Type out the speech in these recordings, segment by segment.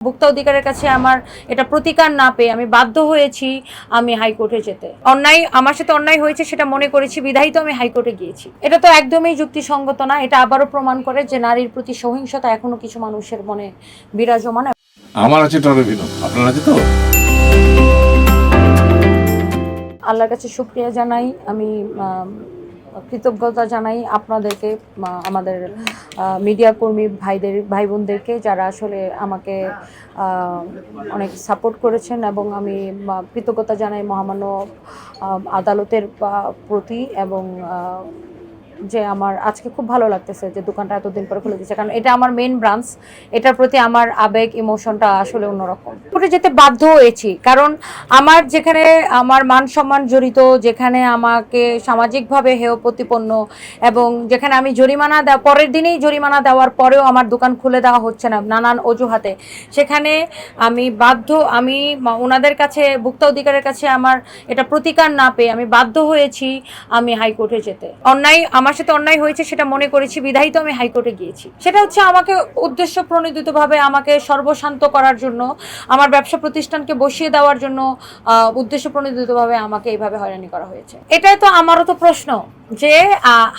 ভোক্তা অধিকারের কাছে আমার এটা প্রতিকার না পেয়ে আমি বাধ্য হয়েছি আমি হাইকোর্টে যেতে। অন্যায় আমার সাথে অন্যায় হয়েছে সেটা মনে করেছি বিধায়িত আমি হাইকোর্টে গিয়েছি। এটা তো একদমই যুক্তিসঙ্গত না এটা আবারও প্রমাণ করে যে নারীর প্রতি সহিংসতা এখনও কিছু মানুষের মনে বিরাজমান। আমার আছে আপনার আছে তো? আল্লাহর কাছে শুক্রিয়া জানাই আম, কৃতজ্ঞতা জানাই আপনাদেরকে আমাদের মিডিয়া কর্মী ভাইদের ভাই বোনদেরকে যারা আসলে আমাকে অনেক সাপোর্ট করেছেন এবং আমি কৃতজ্ঞতা জানাই মহামান্য আদালতের প্রতি এবং যে আমার আজকে খুব ভালো লাগতেছে যে দোকানটা এতদিন পরে খুলে দিচ্ছে কারণ এটা আমার মেন ব্রাঞ্চ এটার প্রতি আমার আবেগ ইমোশনটা আসলে অন্যরকম। করে যেতে বাধ্য হয়েছি, কারণ আমার যেখানে আমার মান সম্মান জড়িত, যেখানে আমাকে সামাজিকভাবে হেয় প্রতিপন্ন এবং যেখানে আমি জরিমানা দেওয়া, পরের দিনেই জরিমানা দেওয়ার পরেও আমার দোকান খুলে দেওয়া হচ্ছে না নানান অজুহাতে। সেখানে আমি বাধ্য, আমি ওনাদের কাছে, ভোক্তা অধিকারের কাছে আমার এটা প্রতিকার না পেয়ে আমি বাধ্য হয়েছি আমি হাইকোর্টে যেতে। অন্যায় আমার সাথে অন্যায় হয়েছে সেটা মনে করেছি, বিধায়িত আমি হাইকোর্টে গিয়েছি। সেটা হচ্ছে আমাকে উদ্দেশ্য প্রণোদিতভাবে আমাকে সর্বশান্ত করার জন্য, আমার ব্যবসা প্রতিষ্ঠানকে বসিয়ে দেওয়ার জন্য উদ্দেশ্য প্রণোদিতভাবে আমাকে এইভাবে হয়রানি করা হয়েছে। এটাই তো আমারও তো প্রশ্ন। যে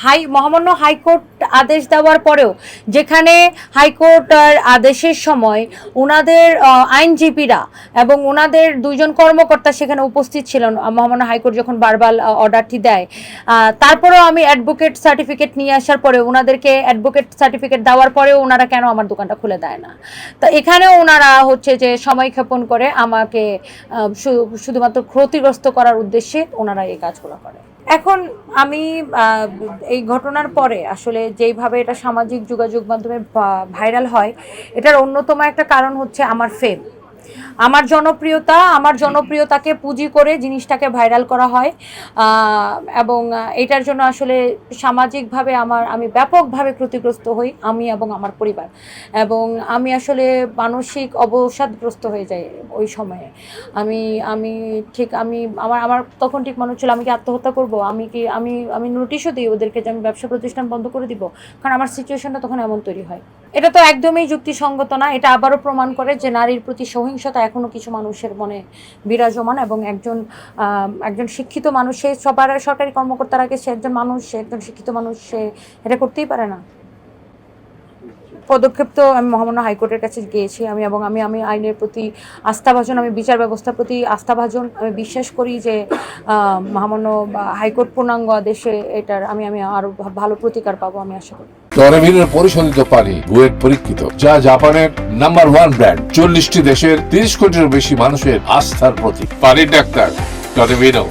হাই, মহামান্য হাইকোর্ট আদেশ দেওয়ার পরেও যেখানে হাইকোর্টের আদেশের সময় ওনাদের আইনজীবীরা এবং ওনাদের দুইজন কর্মকর্তা সেখানে উপস্থিত ছিলেন। মহামান্য হাইকোর্ট যখন বারবার অর্ডারটি দেয় তারপরেও আমি অ্যাডভোকেট সার্টিফিকেট নিয়ে আসার পরে ওনাদেরকে অ্যাডভোকেট সার্টিফিকেট দেওয়ার পরেও ওনারা কেন আমার দোকানটা খুলে দেয় না? তো এখানেও ওনারা হচ্ছে যে, সময় ক্ষেপণ করে আমাকে শুধুমাত্র ক্ষতিগ্রস্ত করার উদ্দেশ্যে ওনারা এই কাজগুলো করে। এখন আমি এই ঘটনার পরে আসলে যেইভাবে এটা সামাজিক যোগাযোগ মাধ্যমে ভাইরাল হয়, এটার অন্যতম একটা কারণ হচ্ছে আমার ফেম আমার জনপ্রিয়তা, আমার জনপ্রিয়তাকে পুঁজি করে জিনিসটাকে ভাইরাল করা হয়। এবং এটার জন্য আসলে সামাজিকভাবে আমার, আমি ব্যাপকভাবে ক্ষতিগ্রস্ত হই, আমি এবং আমার পরিবার। এবং আমি আসলে মানসিক অবসাদগ্রস্ত হয়ে যাই ওই সময়ে। আমি আমি ঠিক, আমি, আমার আমার তখন ঠিক মনে হচ্ছিল, আমি কি আত্মহত্যা করব? আমি কি, আমি আমি নোটিশও দিই ওদেরকে যে আমি ব্যবসা প্রতিষ্ঠান বন্ধ করে দিব? কারণ আমার সিচুয়েশনটা তখন এমন তৈরি হয়। এটা তো একদমই যুক্তিসঙ্গত না, এটা আবারও প্রমাণ করে যে নারীর প্রতি সহিংসতা এখনও কিছু মানুষের মনে বিরাজমান এবং একজন একজন শিক্ষিত মানুষ, সে সবার সরকারি কর্মকর্তার আগে সে একজন মানুষ, সে একজন শিক্ষিত মানুষ, সে এটা করতেই পারে না। পদক্ষেপ তো আমি মহামান্য হাইকোর্টের কাছে গিয়েছি, আমি এবং আমি আমি আইনের প্রতি আস্থাভাজন, আমি বিচার ব্যবস্থার প্রতি আস্থাভাজন, আমি বিশ্বাস করি যে মহামান্য হাইকোর্ট পূর্ণাঙ্গ আদেশে এটার আমি আমি আরও ভালো প্রতিকার পাবো, আমি আশা করি। টরেভিনোর পরিশোধিত পানি বুয়েট পরীক্ষিত, যা জাপানের নাম্বার ওয়ান ব্র্যান্ড। চল্লিশটি দেশের তিরিশ কোটির বেশি মানুষের আস্থার প্রতীক। পানির ডাক্তার টরেভিনো